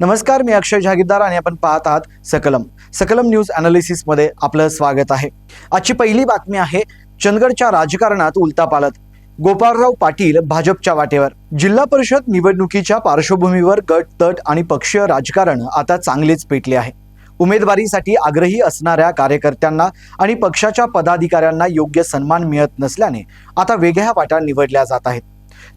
नमस्कार मी अक्षय जहागीरदार आणि आपण पाहत आहात सकलम. सकलम न्यूज अनालिसिसमध्ये आपलं स्वागत आहे. आजची पहिली बातमी आहे चंदगडच्या राजकारणात उलटा पालत गोपाळराव पाटील भाजपच्या वाटेवर. जिल्हा परिषद निवडणुकीच्या पार्श्वभूमीवर गट तट आणि पक्षीय राजकारण आता चांगलेच पेटले आहे. उमेदवारीसाठी आग्रही असणाऱ्या कार्यकर्त्यांना आणि पक्षाच्या पदाधिकाऱ्यांना योग्य सन्मान मिळत नसल्याने आता वेगळ्या वाटा निवडल्या जात आहेत.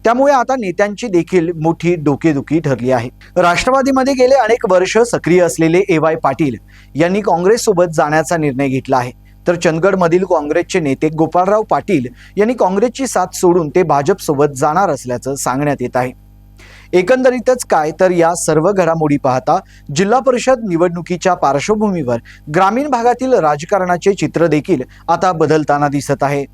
त्यामुळे आता नेत्यांची देखील मोठी डोकेदुखी ठरली आहे. राष्ट्रवादीमध्ये गेले अनेक वर्ष सक्रिय असलेले ए वाय पाटील यांनी काँग्रेससोबत जाण्याचा निर्णय घेतला आहे. तर चंदगडमधील काँग्रेसचे नेते गोपाळराव पाटील यांनी काँग्रेसची साथ सोडून ते भाजपसोबत जाणार असल्याचं सांगण्यात येत आहे. एकंदरीतच काय तर या सर्व घडामोडी पाहता जिल्हा परिषद निवडणुकीच्या पार्श्वभूमीवर ग्रामीण भागातील राजकारणाचे चित्र देखील आता बदलताना दिसत आहे.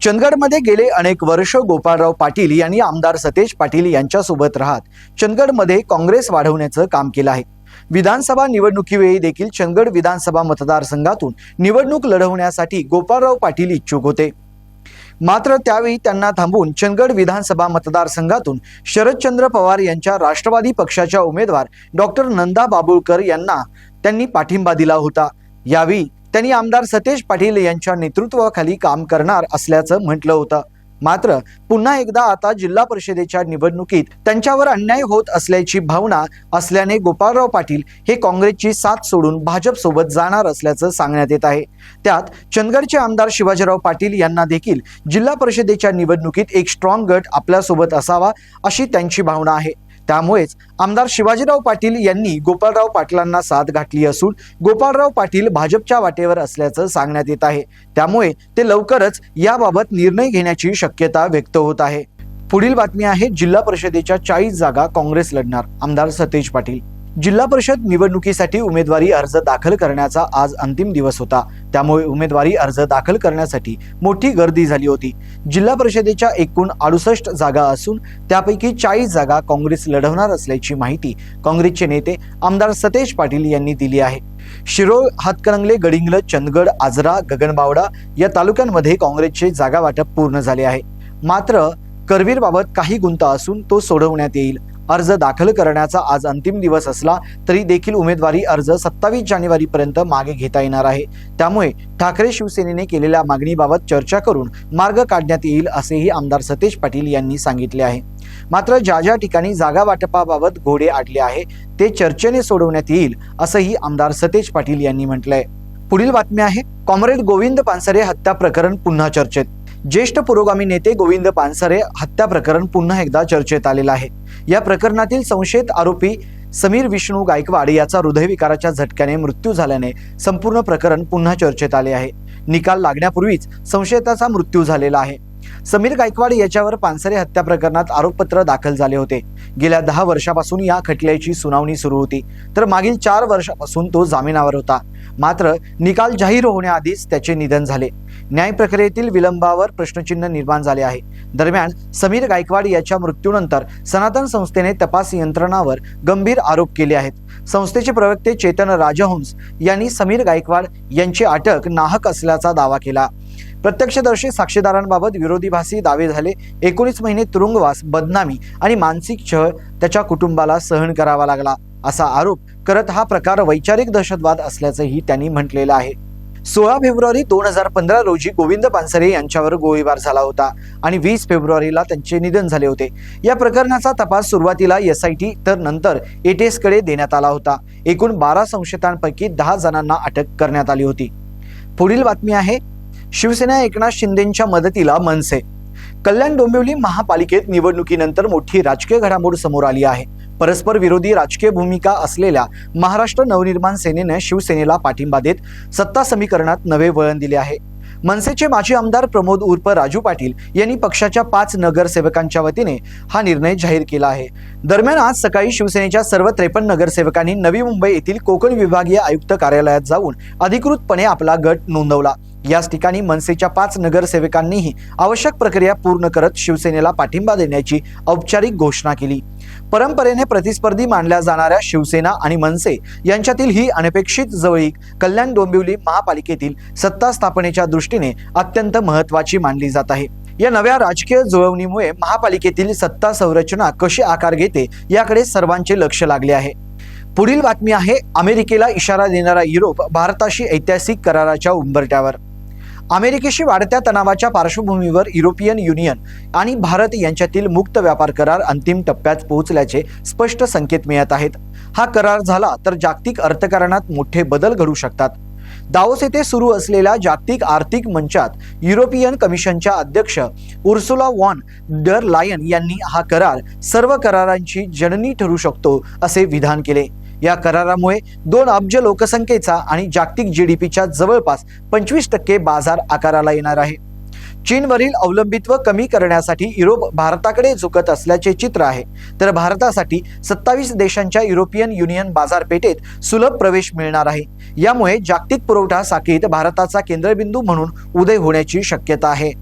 चंदगडमध्ये गेले अनेक वर्ष गोपाळराव पाटील यांनी आमदार सतेज पाटील यांच्यासोबत राहत चंदगडमध्ये काँग्रेस वाढवण्याचं काम केलं आहे. विधानसभा निवडणुकीवेळी देखील चंदगड विधानसभा मतदारसंघातून निवडणूक लढवण्यासाठी गोपाळराव पाटील इच्छुक होते. मात्र त्यावेळी त्यांना थांबून चंदगड विधानसभा मतदारसंघातून शरदचंद्र पवार यांच्या राष्ट्रवादी पक्षाच्या उमेदवार डॉक्टर नंदा बाबुळकर यांना त्यांनी पाठिंबा दिला होता. यावेळी त्यांनी आमदार सतेज पाटील यांच्या नेतृत्वाखाली काम करणार असल्याचं म्हटलं होतं. मात्र पुन्हा एकदा आता जिल्हा परिषदेच्या निवडणुकीत त्यांच्यावर अन्याय होत असल्याची भावना असल्याने गोपाळराव पाटील हे काँग्रेसची साथ सोडून भाजप सोबत जाणार असल्याचं सांगण्यात येत आहे. त्यात चंदगडचे आमदार शिवाजीराव पाटील यांना देखील जिल्हा परिषदेच्या निवडणुकीत एक स्ट्रॉंग गट आपल्यासोबत असावा अशी त्यांची भावना आहे. त्यामुळेच आमदार शिवाजीराव पाटील यांनी गोपाळराव पाटलांना साथ घातली असून गोपाळराव पाटील भाजपच्या वाटेवर असल्याचं सांगण्यात येत आहे. त्यामुळे ते लवकरच याबाबत निर्णय घेण्याची शक्यता व्यक्त होत आहे. पुढील बातमी आहे जिल्हा परिषदेच्या चाळीस जागा काँग्रेस लढणार आमदार सतेज पाटील जिल्हा परिषद निवडणुकीसाठी उमेदवारी अर्ज दाखल करण्याचा आज अंतिम दिवस होता. त्यामुळे उमेदवारी अर्ज दाखल करण्यासाठी मोठी गर्दी झाली होती. जिल्हा परिषदेच्या एकूण अडुसष्ट जागा असून त्यापैकी चाळीस जागा काँग्रेस लढवणार असल्याची माहिती काँग्रेसचे नेते आमदार सतेज पाटील यांनी दिली आहे. शिरोळ हातकणंगले गडिंग्लज चंदगड आजरा गगनबावडा या तालुक्यांमध्ये काँग्रेसचे जागा वाटप पूर्ण झाले आहे. मात्र करवीरबाबत काही गुंता असून तो सोडवण्यात येईल. अर्ज दाखल करण्याचा आज अंतिम दिवस असला तरी देखील उमेदवारी अर्ज सत्तावीस जानेवारी पर्यंत मागे घेता येणार आहे. त्यामुळे ठाकरे शिवसेनेने केलेल्या मागणीबाबत चर्चा करून मार्ग काढण्यात येईल असेही आमदार सतेज पाटील यांनी सांगितले आहे. मात्र ज्या ज्या ठिकाणी जागा वाटपाबाबत घोडे आटले आहे ते चर्चेने सोडवण्यात येईल असंही आमदार सतेज पाटील यांनी म्हटलंय. पुढील बातमी आहे कॉम्रेड गोविंद पानसरे हत्या प्रकरण पुन्हा चर्चेत. ज्येष्ठ पुरोगामी नेते गोविंद पानसरे हत्या प्रकरण पुन्हा एकदा चर्चेत आलेलं आहे. या प्रकरणातील संशयित आरोपी समीर विष्णू गायकवाड याचा हृदयविकाराच्या झटक्याने मृत्यू झाल्याने संपूर्ण प्रकरण पुन्हा चर्चेत आले आहे. निकाल लागण्यापूर्वीच संशयिताचा मृत्यू झालेला आहे. समीर गायकवाड याच्यावर पानसरे हत्या प्रकरणात आरोपपत्र दाखल झाले होते. गेल्या दहा वर्षापासून या खटल्याची सुनावणी सुरू होती. तर मागील चार वर्षापासून तो जामिनावर होता. मात्र निकाल जाहीर होण्याआधीच त्याचे निधन झाले. न्याय प्रक्रियेतील विलंबावर प्रश्नचिन्ह निर्माण झाले आहे. दरम्यान समीर गायकवाड याच्या मृत्यूनंतर सनातन संस्थेने तपास यंत्रणावर गंभीर आरोप केले आहेत. संस्थेचे प्रवक्ते चेतन राजहंस यांनी समीर गायकवाड यांची अटक नाहक असल्याचा दावा केला. प्रत्यक्षदर्शी साक्षीदारांबाबत विरोधीभासी दावे झाले. एकोणीस महिने तुरुंगवास बदनामी आणि मानसिक छळ त्याच्या कुटुंबाला सहन करावा लागला. असा आरोप करत हा प्रकार वैचारिक दहशतवाद असल्याचंही त्यांनी म्हटलेलं आहे. सोळा फेब्रुवारी दोन हजार पंधरा रोजी गोविंद पानसरे यांच्यावर गोळीबार झाला होता आणि वीस फेब्रुवारीला त्यांचे निधन झाले होते. या प्रकरणाचा तपास सुरुवातीला एस आय टी तर नंतर एटीएसकडे देण्यात आला होता. एकूण बारा संशयितांपैकी दहा जणांना अटक करण्यात आली होती. पुढील बातमी आहे शिवसेना एकनाथ शिंदेच्या मदतीला मनसे. कल्याण डोंबिवली महापालिकेत निवडणुकीनंतर मोठी राजकीय घडामोड समोर आली आहे. परस्पर विरोधी राजकीय भूमिका असलेल्या महाराष्ट्र नवनिर्माण सेनेने शिवसेनेला पाठिंबा देत सत्ता समीकरणात नवे वळण दिले आहे. मनसेचे माजी आमदार प्रमोद उर्फ राजू पाटील यांनी पक्षाच्या पाच नगरसेवकांच्या वतीने हा निर्णय जाहीर केला आहे. दरम्यान आज सकाळी शिवसेनेच्या सर्व त्रेपन्न नगरसेवकांनी नवी मुंबई येथील कोकण विभागीय आयुक्त कार्यालयात जाऊन अधिकृतपणे आपला गट नोंदवला. याच ठिकाणी मनसेच्या पाच नगरसेवकांनीही आवश्यक प्रक्रिया पूर्ण करत शिवसेनेला पाठिंबा देण्याची औपचारिक घोषणा केली. परंपरेने प्रतिस्पर्धी मानल्या जाणाऱ्या शिवसेना आणि मनसे यांच्यातील ही अनपेक्षित जवळीक कल्याण डोंबिवली महापालिकेतील सत्ता स्थापनेच्या दृष्टीने अत्यंत महत्वाची मानली जात आहे. या नव्या राजकीय जुळवणीमुळे महापालिकेतील सत्ता संरचना कशी आकार घेते याकडे सर्वांचे लक्ष लागले आहे. पुढील बातमी आहे अमेरिकेला इशारा देणारा युरोप भारताशी ऐतिहासिक कराराच्या उंबरट्यावर अमेरिकेशी वाढत्या तणावाच्या पार्श्वभूमीवर युरोपियन युनियन आणि भारत यांच्यातील मुक्त व्यापार करार अंतिम टप्प्यात पोहोचल्याचे स्पष्ट संकेत मिळत आहेत. हा करार झाला तर जागतिक अर्थकारणात मोठे बदल घडू शकतात. दावोस येथे सुरू असलेल्या जागतिक आर्थिक मंचात युरोपियन कमिशनच्या अध्यक्ष उर्सुला वॉन डर लायन यांनी हा करार सर्व करारांची जननी ठरू शकतो असे विधान केले. या करारामुळे दोन अब्ज लोकसंख्येचा आणि जागतिक जीडीपीच्या जवळपास पंचवीस टक्के बाजार आकाराला येणार आहे. चीनवरील अवलंबित्व कमी करण्यासाठी युरोप भारताकडे झुकत असल्याचे चित्र आहे. तर भारतासाठी सत्तावीस देशांच्या युरोपियन युनियन बाजारपेठेत सुलभ प्रवेश मिळणार आहे. यामुळे जागतिक पुरवठा साखळीत भारताचा केंद्रबिंदू म्हणून उदय होण्याची शक्यता आहे.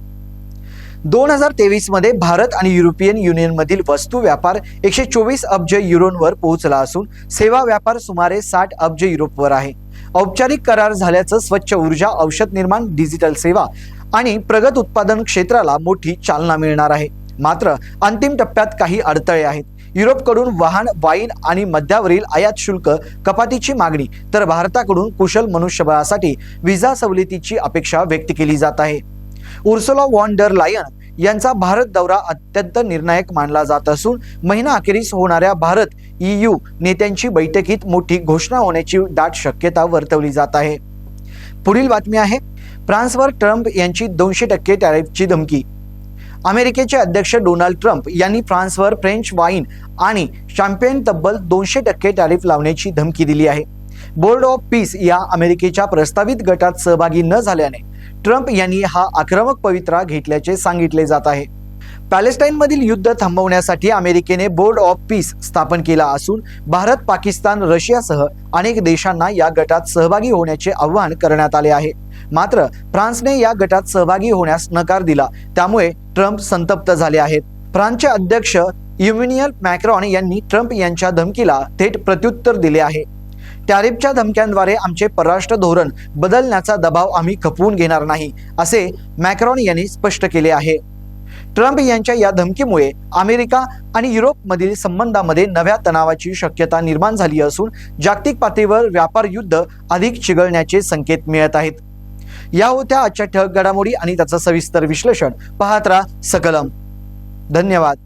दोन हजार तेवीसमध्ये भारत आणि युरोपियन युनियनमधील वस्तू व्यापार एकशे चोवीस अब्ज युरोनवर पोहोचला असून सेवा व्यापार सुमारे साठ अब्ज युरोपवर आहे. औपचारिक करार झाल्याचं स्वच्छ ऊर्जा औषध निर्माण डिजिटल सेवा आणि प्रगत उत्पादन क्षेत्राला मोठी चालना मिळणार आहे. मात्र अंतिम टप्प्यात काही अडथळे आहेत. युरोपकडून वाहन वाईन आणि मद्यावरील आयात शुल्क कपातीची मागणी तर भारताकडून कुशल मनुष्यबळासाठी विजा सवलतीची अपेक्षा व्यक्त केली जात आहे. उर्सुला वॉन डर लायन यांचा भारत दौरा अत्यंत निर्णायक मानला जात असून महिना अखेरीस होणाऱ्या भारत ईयू नेत्यांची बैठकीत मोठी घोषणा होण्याची दाट शक्यता वर्तवली जात आहे. पुढील बातमी आहे फ्रान्सवर ट्रम्प यांची दोनशे टक्के टॅरिफची धमकी. अमेरिकेचे अध्यक्ष डोनाल्ड ट्रम्प यांनी फ्रान्सवर फ्रेंच वाईन आणि शॅम्पेन तब्बल दोनशे टक्के टॅरिफ लावण्याची धमकी दिली आहे. बोर्ड ऑफ पीस या अमेरिकेच्या प्रस्तावित गटात सहभागी न झाल्याने ट्रम्प यांनी हा आक्रमक पवित्रा घेतल्याचे सांगितले जात आहे. पॅलेस्टाईनमधील युद्ध थांबवण्यासाठी अमेरिकेने बोर्ड ऑफ पीस स्थापन केला असून भारत पाकिस्तान रशियासह अनेक देशांना या गटात सहभागी होण्याचे आवाहन करण्यात आले आहे. मात्र फ्रान्सने या गटात सहभागी होण्यास नकार दिला. त्यामुळे ट्रम्प संतप्त झाले आहेत. फ्रान्सचे अध्यक्ष युमिनियल मॅक्रॉन यांनी ट्रम्प यांच्या धमकीला थेट प्रत्युत्तर दिले आहे. टॅरिफच्या धमक्यांद्वारे आमचे परराष्ट्र धोरण बदलण्याचा दबाव आम्ही खपवून घेणार नाही असे मॅक्रॉन यांनी स्पष्ट केले आहे. ट्रम्प यांच्या या धमकीमुळे अमेरिका आणि युरोपमधील संबंधामध्ये नव्या तणावाची शक्यता निर्माण झाली असून जागतिक पातळीवर व्यापार युद्ध अधिक चिघळण्याचे संकेत मिळत आहेत. या होत्या आजच्या ठळक घडामोडी आणि त्याचं सविस्तर विश्लेषण पाहत राहा सकलम. धन्यवाद.